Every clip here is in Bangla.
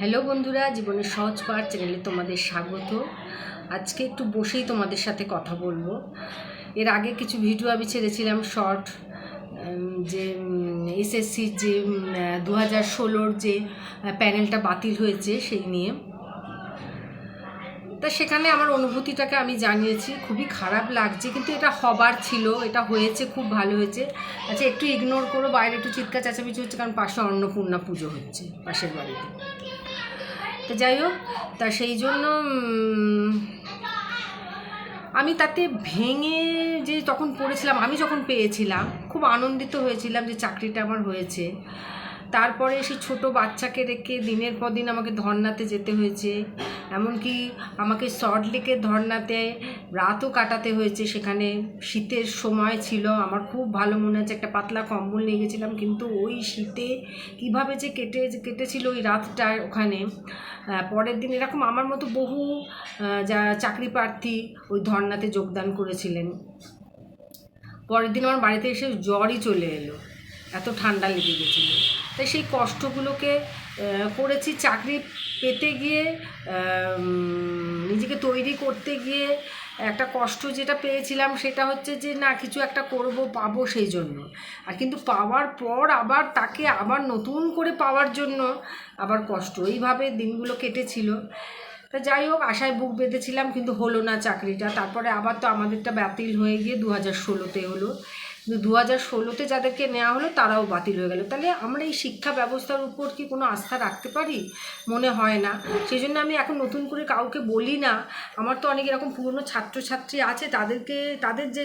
হ্যালো বন্ধুরা, জীবনের সহজ পাঠ চ্যানেলে তোমাদের স্বাগত। আজকে একটু বসেই তোমাদের সাথে কথা বলব। এর আগে কিছু ভিডিও আমি ছেড়েছিলাম, শর্ট যে এসএসসির যে দু হাজার ষোলোর যে প্যানেলটা বাতিল হয়েছে সেই নিয়ে। তা সেখানে আমার অনুভূতিটাকে আমি জানিয়েছি, খুবই খারাপ লাগছে, কিন্তু এটা হবার ছিল, এটা হয়েছে, খুব ভালো হয়েছে। আচ্ছা একটু ইগনোর করো, বাইরে একটু চিৎকার, চেঁচামেচি হচ্ছে, কারণ পাশে অন্নপূর্ণা পুজো হচ্ছে, পাশের বাড়িতে। তো যাই হোক, তা সেই জন্য আমি তাতে ভেঙে যে তখন পড়েছিলাম, আমি যখন পেয়েছিলাম, খুব আনন্দিত হয়েছিলাম যে চাকরিটা আমার হয়েছে। তারপরে সেই ছোট বাচ্চাকে রেখে দিনের পর দিন আমাকে ধর্নাতে যেতে হয়েছে। এমনকি আমাকে সল্ট লেকের ধর্নাতে রাতও কাটাতে হয়েছে। সেখানে শীতের সময় ছিল। আমার খুব ভালো মনে আছে। একটা পাতলা কম্বল নিয়ে গেছিলাম। কিন্তু ওই শীতে কীভাবে যে কেটে, কেটেছিল ওই রাতটা ওখানে পরের দিন এরকম আমার মতো বহু যা চাকরি প্রার্থী ওই ধর্নাতে যোগদান করেছিলেন। পরের দিন আমার বাড়িতে এসে জ্বরই চলে এলো। এত ঠান্ডা লেগে গেছিল। তাই সেই কষ্টগুলোকে করেছি চাকরি পেতে গিয়ে নিজেকে তৈরি করতে গিয়ে একটা কষ্ট যেটা পেয়েছিলাম সেটা হচ্ছে যে না, কিছু একটা করব, পাবো সেই জন্য। আর কিন্তু পাওয়ার পর আবার তাকে আবার নতুন করে পাওয়ার জন্য আবার কষ্ট। এইভাবে দিনগুলো কেটেছিল। তা যাই হোক, আশায় বুক বেঁধেছিলাম, কিন্তু হলো না চাকরিটা। তারপরে আবার তো আমাদেরটা বাতিল হয়ে গিয়ে দু হাজার ষোলোতে হলো। কিন্তু দু হাজার ষোলোতে যাদেরকে নেওয়া হলো, তারাও বাতিল হয়ে গেল। তাহলে আমরা এই শিক্ষা ব্যবস্থার উপর কি কোনো আস্থা রাখতে পারি? মনে হয় না। সেই জন্য আমি এখন নতুন করে কাউকে বলি না। আমার তো অনেক এরকম পুরনো ছাত্রছাত্রী আছে, তাদেরকে, তাদের যে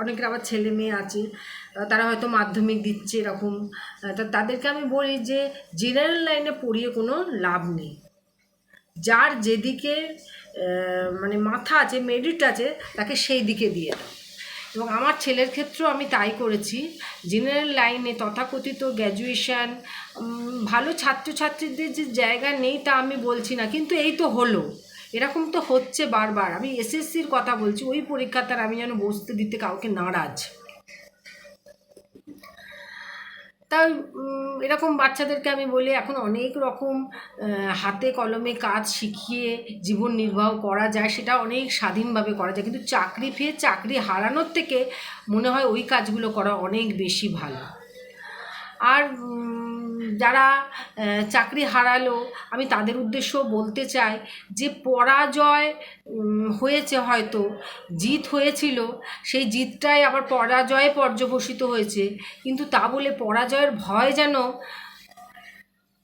অনেকের আবার ছেলে মেয়ে আছে তারা হয়তো মাধ্যমিক দিচ্ছে এরকম তাদেরকে আমি বলি যে জেনারেল লাইনে পড়িয়ে কোনো লাভ নেই। যার যেদিকে মানে মাথা আছে মেরিট আছে, তাকে সেই দিকে দিয়ে দাও। এবং আমার ছেলের ক্ষেত্রেও আমি তাই করেছি। জেনারেল লাইনে তথাকথিত গ্র্যাজুয়েশান ভালো ছাত্রছাত্রীদের যে জায়গা নেই তা আমি বলছি না, কিন্তু এই তো হলো। এরকম তো হচ্ছে বারবার। আমি এসএসসির কথা বলছি, ওই পরীক্ষা তার আমি যেন বসতে দিতে কাউকে নারাজ। তাই এরকম বাচ্চাদেরকে আমি বলি এখন অনেক রকম হাতে কলমে কাজ শিখিয়ে জীবন নির্বাহ করা যায়, সেটা অনেক স্বাধীনভাবে করা যায়। কিন্তু চাকরি পেয়ে চাকরি হারানোর থেকে মনে হয় ওই কাজগুলো করা অনেক বেশি ভালো। আর যারা চাকরি হারালো, আমি তাদের উদ্দেশ্য বলতে চাই যে পরাজয় হয়েছে হয়তো, জিত হয়েছিল, সেই জিতটাই আবার পরাজয়ে পর্যবসিত হয়েছে। কিন্তু তা বলে পরাজয়ের ভয় যেন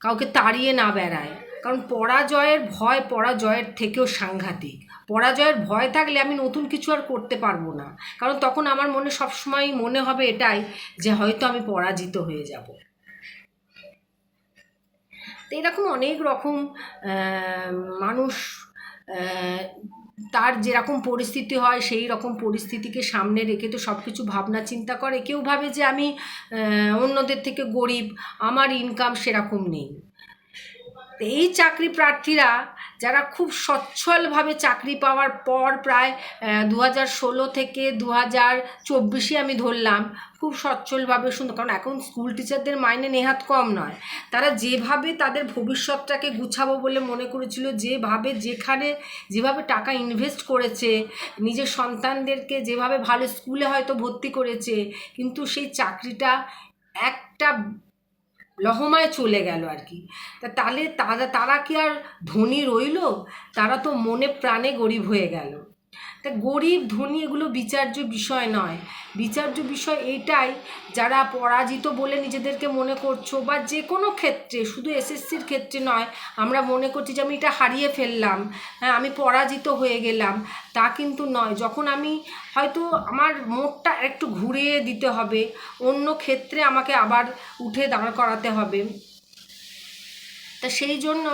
কাউকে তাড়িয়ে না বেড়ায়। কারণ পরাজয়ের ভয় পরাজয়ের থেকেও সাংঘাতিক। পরাজয়ের ভয় থাকলে আমি নতুন কিছু আর করতে পারব না। কারণ তখন আমার মনে সবসময় মনে হবে এটাই যে হয়তো আমি পরাজিত হয়ে যাব। তো এরকম অনেক রকম মানুষ তার যেরকম পরিস্থিতি হয় সেই রকম পরিস্থিতিকে সামনে রেখে তো সব কিছু ভাবনা চিন্তা করে। কেউ ভাবে যে আমি অন্যদের থেকে গরিব, আমার ইনকাম সেরকম নেই। এই চাকরি প্রার্থীরা যারা খুব সচ্ছলভাবে চাকরি পাওয়ার পর প্রায় দু ষোলো থেকে দু হাজার চব্বিশে আমি ধরলাম, খুব সচ্ছলভাবে সুন্দর। কারণ এখন স্কুল টিচারদের মাইনে নেহাত কম নয়। তারা যেভাবে তাদের ভবিষ্যৎটাকে গুছাবো বলে মনে করেছিল, যেভাবে যেখানে যেভাবে টাকা ইনভেস্ট করেছে, নিজের সন্তানদেরকে যেভাবে ভালো স্কুলে হয়তো ভর্তি করেছে, কিন্তু সেই চাকরিটা একটা লহমায় চলে গেল আর কি। তা তাহলে তারা তারা কি আর ধনী রইল? তারা তো মনে প্রাণে গরিব হয়ে গেল। তা গরিব, ধনী এগুলো বিচার্য বিষয় নয়। বিচার্য বিষয় এইটাই যারা পরাজিত বলে নিজেদেরকে মনে করছ বা যে কোনো ক্ষেত্রে, শুধু এসএসসির ক্ষেত্রে নয়, আমরা মনে করছি যে আমি এটা হারিয়ে ফেললাম হ্যাঁ আমি পরাজিত হয়ে গেলাম, তা কিন্তু নয়। যখন আমি হয়তো আমার মোড়টা একটু ঘুরিয়ে দিতে হবে, অন্য ক্ষেত্রে আমাকে আবার উঠে দাঁড় করাতে হবে। তা সেই জন্য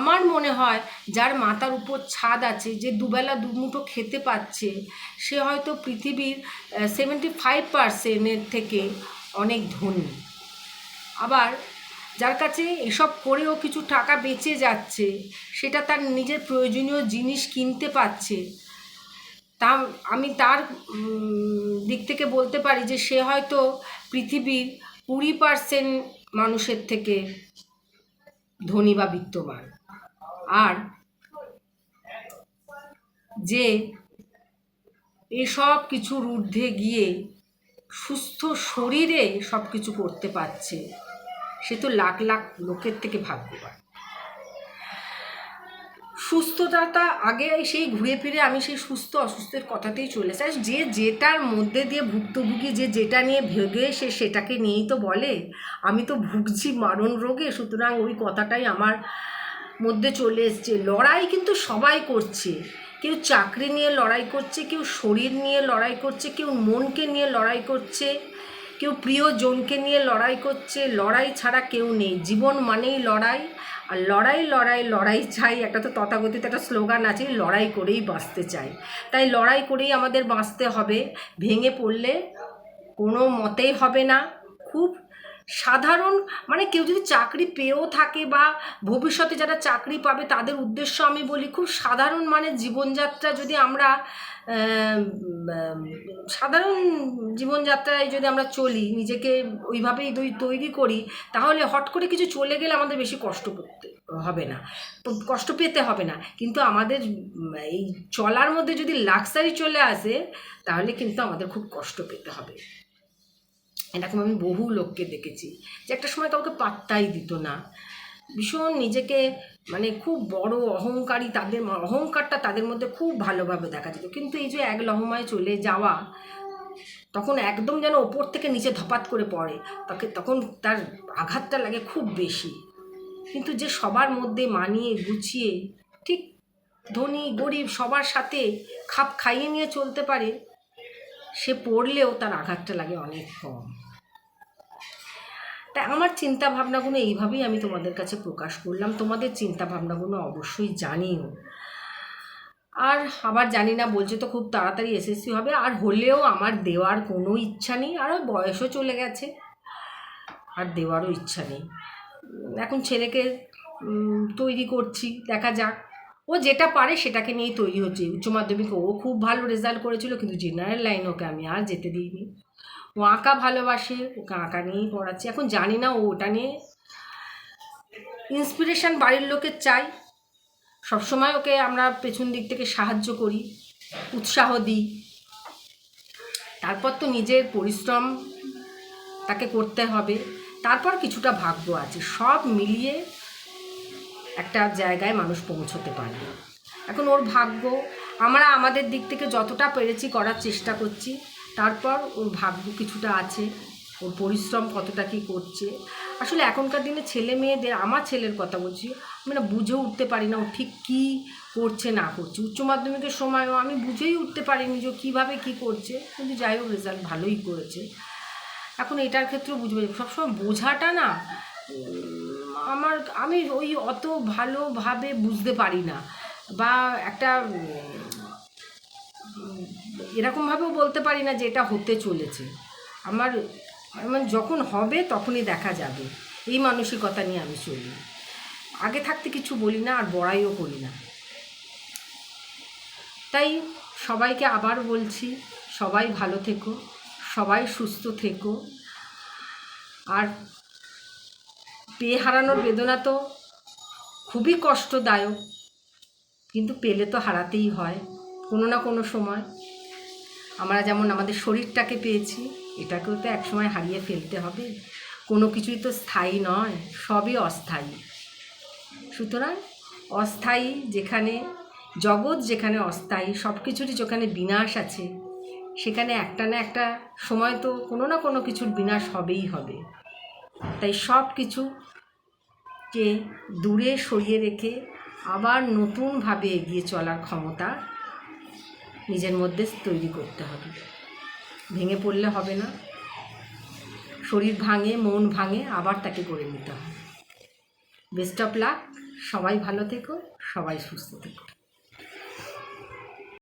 আমার মনে হয় যার মাথার উপর ছাদ আছে, যে দুবেলা দুমুঠো খেতে পাচ্ছে, সে হয়তো পৃথিবীর সেভেন্টি ফাইভ পার্সেন্টের থেকে অনেক ধনী। আবার যার কাছে এসব করেও কিছু টাকা বেঁচে যাচ্ছে, সেটা তার নিজের প্রয়োজনীয় জিনিস কিনতে পারছে তা আমি তার দিক থেকে বলতে পারি যে সে হয়তো পৃথিবীর কুড়ি পার্সেন্ট মানুষের থেকে ধনী বা বিত্তবান। আর যে এসব কিছুর ঊর্ধ্বে গিয়ে সুস্থ শরীরে সব কিছু করতে পারছে, সে তো লাখ লাখ লোকের থেকে ভাগ্যবান। সুস্থতাটা আগে সেই ঘুরে ফিরে আমি সেই সুস্থ, অসুস্থের কথাতেই চলে যাই। যে যেটার মধ্যে দিয়ে ভুক্তভোগী যে যেটা নিয়ে ভেগে সে সেটাকে নিয়েই তো বলে। আমি তো ভুগছি মারণ রোগে, সুতরাং ওই কথাটাই আমার মধ্যে চলে এসছে। লড়াই কিন্তু সবাই করছে। কেউ চাকরি নিয়ে লড়াই করছে, কেউ শরীর নিয়ে লড়াই করছে, কেউ মনকে নিয়ে লড়াই করছে। কেউ প্রিয় জনকে নিয়ে লড়াই করছে, লড়াই ছাড়া কেউ নেই। জীবন মানেই লড়াই, আর লড়াই লড়াই লড়াই চাই। একটা তো তথাকথিত একটা স্লোগান আছে, লড়াই করেই বাঁচতে চাই। তাই লড়াই করেই আমাদের বাঁচতে হবে। ভেঙে পড়লে কোনো মতেই হবে না। খুব সাধারণ মানে কেউ যদি চাকরি পেয়েও থাকে বা ভবিষ্যতে যারা চাকরি পাবে তাদের উদ্দেশ্য আমি বলি খুব সাধারণ মানে জীবনযাত্রা যদি আমরা সাধারণ জীবনযাত্রায় যদি আমরা চলি, নিজেকে ওইভাবেই দই- তৈরি করি, তাহলে হট করে কিছু চলে গেলে আমাদের বেশি কষ্ট করতে, হবে না। কষ্ট পেতে হবে না। কিন্তু আমাদের এই চলার মধ্যে যদি লাক্সারি চলে আসে, তাহলে কিন্তু আমাদের খুব কষ্ট পেতে হবে। এরকম আমি বহু লোককে দেখেছি যে একটা সময় কাউকে পাত্তাই দিত না। ভীষণ নিজেকে মানে খুব বড় অহংকারী তাদের অহংকারটা তাদের মধ্যে খুব ভালোভাবে দেখা যেত। কিন্তু এই যে এক লহমায় চলে যাওয়া, তখন একদম যেন ওপর থেকে নিচে ধপাত করে পড়ে, তাকে তখন তার আঘাতটা লাগে খুব বেশি। কিন্তু যে সবার মধ্যে মানিয়ে গুছিয়ে, ঠিক ধনী, গরিব সবার সাথে খাপ খাইয়ে নিয়ে চলতে পারে সে পড়লেও তার আঘাতটা লাগে অনেক কম। তাই আমার চিন্তা ভাবনাগুলো এইভাবেই আমি তোমাদের কাছে প্রকাশ করলাম। তোমাদের চিন্তা ভাবনাগুলো অবশ্যই জানিও। আর আবার জানি না, বলছে তো খুব তাড়াতাড়ি এসএসসি হবে, আর হলেও আমার দেওয়ার কোনো ইচ্ছা নেই। আর বয়সও চলে গেছে, আর দেওয়ারও ইচ্ছা নেই। এখন ছেলেকে তৈরি করছি, দেখা যাক। ও যেটা পারে সেটাকে নিয়েই তৈরি হচ্ছে। উচ্চ মাধ্যমিকে ও খুব ভালো রেজাল্ট করেছিল, কিন্তু জেনারেল লাইন ওকে আমি আর যেতে দিইনি। ও আঁকা ভালোবাসে, ওকে আঁকা নিয়েই পড়াচ্ছি। এখন জানি না ও ওটা নিয়ে ইন্সপিরেশান বাড়ির লোকের চাই সবসময় ওকে আমরা পেছন দিক থেকে সাহায্য করি, উৎসাহ দিই। তারপর তো নিজের পরিশ্রম তাকে করতে হবে। তারপর কিছুটা ভাগ্য আছে। সব মিলিয়ে একটা জায়গায় মানুষ পৌঁছতে পারে এখন ওর ভাগ্য, আমরা আমাদের দিক থেকে যতটা পেরেছি করার চেষ্টা করছি, তারপর ওর ভাগ্য কিছুটা আছে, ওর পরিশ্রম কতটা কী করছে। আসলে এখনকার দিনে ছেলে মেয়েদের, আমার ছেলের কথা বলছি আমি না বুঝে উঠতে পারি না ও ঠিক কী করছে, না করছে। উচ্চ মাধ্যমিকের সময়ও আমি বুঝেই উঠতে পারিনি যে কীভাবে কী করছে, কিন্তু যাই হোক রেজাল্ট ভালোই করেছে। এখন এটার ক্ষেত্রেও বুঝবে সবসময় বোঝাটা না আমার, আমি ওই অত ভালোভাবে বুঝতে পারি না। বা একটা এরকমভাবেও বলতে পারি না যে এটা হতে চলেছে। আমার মানে যখন হবে তখনই দেখা যাবে। এই মানসিকতা নিয়ে আমি চলি। আগে থাকতে কিছু বলি না, আর বড়াইও করি না। তাই সবাইকে আবার বলছি, সবাই ভালো থেকো, সবাই সুস্থ থেকো। আর পেয়ে হারানোর বেদনা তো খুবই কষ্টদায়ক। কিন্তু পেলে তো হারাতেই হয়, কোনো না কোনো সময়। আমরা যেমন আমাদের শরীরটাকে পেয়েছি, এটাকেও তো একসময় হারিয়ে ফেলতে হবে। কোনো কিছুই তো স্থায়ী নয়, সবই অস্থায়ী। সুতরাং অস্থায়ী যেখানে, জগৎ যেখানে অস্থায়ী, সব কিছুরই যেখানে বিনাশ আছে, সেখানে একটা না একটা সময় তো কোনো না কোনো কিছুর বিনাশ হবেই হবে। তাই সব কিছুকে দূরে সরিয়ে রেখে আবার নতুনভাবে এগিয়ে চলার ক্ষমতা নিজের মধ্যে তৈরি করতে হবে। ভেঙে পড়লে হবে না। শরীর ভাঙে, মন ভাঙে, আবার তাকে করে নিতে হবে। বেস্ট অফ লাক সবাই ভালো থেকো, সবাই সুস্থ থেকো।